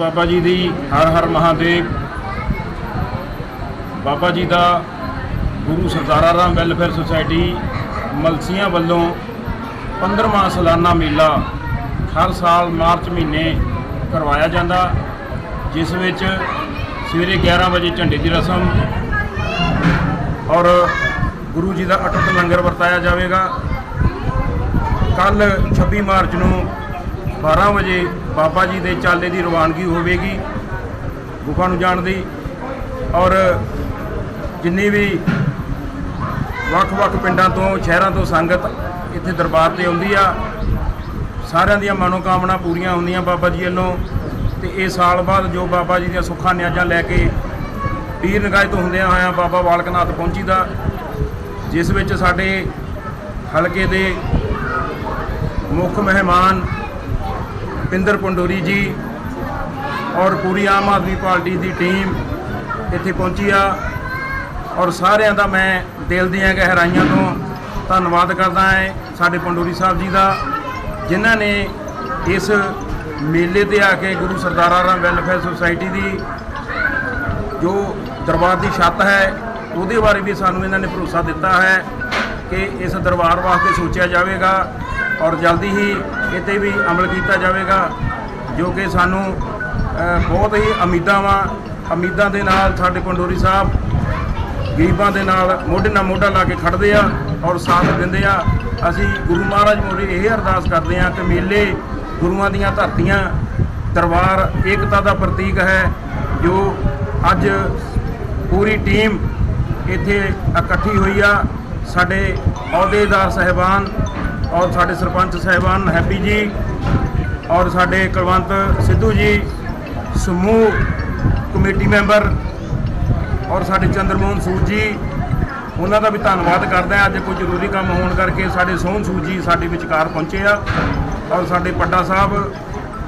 ਬਾਬਾ ਜੀ ਦੀ ਹਰ ਹਰ ਮਹਾਦੇਵ, ਬਾਬਾ ਜੀ ਦਾ Guru Sardara Ram welfare society, Malsian ਵੱਲੋਂ 15ਵਾਂ ਸਾਲਾਨਾ ਮੇਲਾ ਹਰ ਸਾਲ ਮਾਰਚ ਮਹੀਨੇ ਕਰਵਾਇਆ ਜਾਂਦਾ, ਜਿਸ ਵਿੱਚ ਸਵੇਰੇ 11 ਵਜੇ ਝੰਡੇ ਦੀ ਰਸਮ ਔਰ ਗੁਰੂ ਜੀ ਦਾ ਅਟੁੱਟ ਲੰਗਰ ਵਰਤਾਇਆ ਜਾਵੇਗਾ। ਕੱਲ 26 ਮਾਰਚ ਨੂੰ 12 ਵਜੇ ਬਾਬਾ ਜੀ ਦੇ ਚਾਲੇ ਦੀ ਰਵਾਨਗੀ ਹੋਵੇਗੀ, ਗੁਫਾ ਨੂੰ ਜਾਣ ਦੀ। ਔਰ ਜਿੰਨੀ ਵੀ ਵੱਖ-ਵੱਖ ਪਿੰਡਾਂ ਤੋਂ, ਸ਼ਹਿਰਾਂ ਤੋਂ ਸੰਗਤ ਇੱਥੇ ਦਰਬਾਰ ਤੇ ਆਉਂਦੀ ਆ, ਸਾਰਿਆਂ ਦੀਆਂ ਮਨੋਕਾਮਨਾ ਪੂਰੀਆਂ ਹੁੰਦੀਆਂ ਬਾਬਾ ਜੀ ਵੱਲੋਂ। ਤੇ ਇਹ ਸਾਲ ਬਾਅਦ ਜੋ ਬਾਬਾ ਜੀ ਦੀਆਂ ਸੁੱਖਾਂ ਨਿਆਜ਼ਾਂ ਲੈ ਕੇ ਪੀਰ ਨਗਾਏ ਤੋਂ ਹੁੰਦਿਆਂ ਹੋਇਆਂ ਬਾਬਾ ਬਾਲਕਨਾਥ ਪਹੁੰਚੀਦਾ ਜਿਸ ਵਿੱਚ ਸਾਡੇ ਹਲਕੇ ਦੇ ਮੁੱਖ ਮਹਿਮਾਨ ਪਿੰਦਰ ਪੰਡੋਰੀ ਜੀ ਔਰ ਪੂਰੀ ਆਮ ਆਦਮੀ ਪਾਰਟੀ ਦੀ ਟੀਮ ਇੱਥੇ ਪਹੁੰਚੀ ਆ। ਔਰ ਸਾਰਿਆਂ ਦਾ ਮੈਂ ਦਿਲ ਦੀਆਂ ਗਹਿਰਾਈਆਂ ਤੋਂ ਧੰਨਵਾਦ ਕਰਦਾ ਹਾਂ ਸਾਡੇ ਪੰਡੋਰੀ ਸਾਹਿਬ ਜੀ ਦਾ, ਜਿਨ੍ਹਾਂ ਨੇ ਇਸ ਮੇਲੇ ਤੇ ਆ ਕੇ ਗੁਰੂ ਸਰਦਾਰਾ ਰਾਮ ਵੈਲਫੇਅਰ ਸੁਸਾਇਟੀ ਦੀ ਜੋ ਦਰਬਾਰ ਦੀ ਛੱਤ ਹੈ, ਉਹਦੇ ਬਾਰੇ ਵੀ ਸਾਨੂੰ ਇਹਨਾਂ ਨੇ ਭਰੋਸਾ ਦਿੱਤਾ ਹੈ ਕਿ ਇਸ ਦਰਬਾਰ ਵਾਸਤੇ ਸੋਚਿਆ ਜਾਵੇਗਾ। ਔਰ ਜਲਦੀ ਹੀ ਇਤੇ ਵੀ ਅਮਲ ਕੀਤਾ ਜਾਵੇਗਾ, ਜੋ ਕਿ ਸਾਨੂੰ ਬਹੁਤ ਹੀ ਉਮੀਦਾਂ ਵਾ, ਉਮੀਦਾਂ ਦੇ ਨਾਲ ਸਾਡੇ ਪੰਡੋਰੀ ਸਾਹਿਬ ਗਰੀਬਾਂ ਦੇ ਨਾਲ ਮੋਢੇ ਨਾਲ ਮੋਢਾ ਲਾ ਕੇ ਖੜਦੇ ਆ ਔਰ ਸਾਥ ਦਿੰਦੇ ਆ। ਅਸੀਂ ਗੁਰੂ ਮਹਾਰਾਜ ਮੋਰੇ ਇਹ ਅਰਦਾਸ ਕਰਦੇ ਆ ਕਿ ਮੇਲੇ ਗੁਰੂਆਂ ਦੀਆਂ ਧਰਤੀਆਂ, ਦਰਬਾਰ ਏਕਤਾ ਦਾ ਪ੍ਰਤੀਕ ਹੈ, ਜੋ ਅੱਜ ਪੂਰੀ ਟੀਮ ਇੱਥੇ ਇਕੱਠੀ ਹੋਈ ਆ। ਸਾਡੇ ਅਹੁਦੇਦਾਰ, ਸਹਿਬਾਨ ਔਰ ਸਾਡੇ ਸਰਪੰਚ ਸਹਿਬਾਨ ਹੈਪੀ ਜੀ ਔਰ ਸਾਡੇ ਕੁਲਵੰਤ ਸਿੱਧੂ ਜੀ, ਸਮੂਹ ਕਮੇਟੀ ਮੈਂਬਰ ਔਰ ਸਾਡੇ ਚੰਦਰਮੋਹਨ ਸੂਦ ਜੀ, ਉਹਨਾਂ ਦਾ ਵੀ ਧੰਨਵਾਦ ਕਰਦਾ ਹਾਂ। ਅੱਜ ਕੋਈ ਜ਼ਰੂਰੀ ਕੰਮ ਹੋਣ ਕਰਕੇ ਸਾਡੇ ਸੋਹਣ ਸੂਦ ਜੀ ਸਾਡੇ ਵਿਚਕਾਰ ਪਹੁੰਚੇ ਆ ਔਰ ਸਾਡੇ ਪੱਡਾ ਸਾਹਿਬ,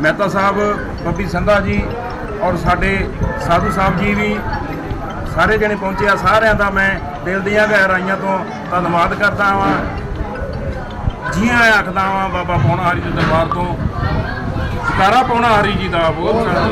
ਮਹਿਤਾ ਸਾਹਿਬ, ਬੱਬੀ ਸੰਧਾ ਜੀ ਔਰ ਸਾਡੇ ਸਾਧੂ ਸਾਹਿਬ ਜੀ ਵੀ ਸਾਰੇ ਜਣੇ ਪਹੁੰਚੇ ਆ। ਸਾਰਿਆਂ ਦਾ ਮੈਂ ਦਿਲ ਦੀਆਂ ਗਹਿਰਾਈਆਂ ਤੋਂ ਧੰਨਵਾਦ ਕਰਦਾ ਹਾਂ ਜੀ ਆਇਆਂ ਆਖਦਾ ਹਾਂ ਬਾਬਾ ਪੌਣਾ ਹਰੀ ਦੇ ਦਰਬਾਰ ਤੋਂ। ਜਕਾਰਾ ਪੌਣਾ ਹਰੀ ਜੀ ਦਾ ਬਹੁਤ ਸਾਰਾ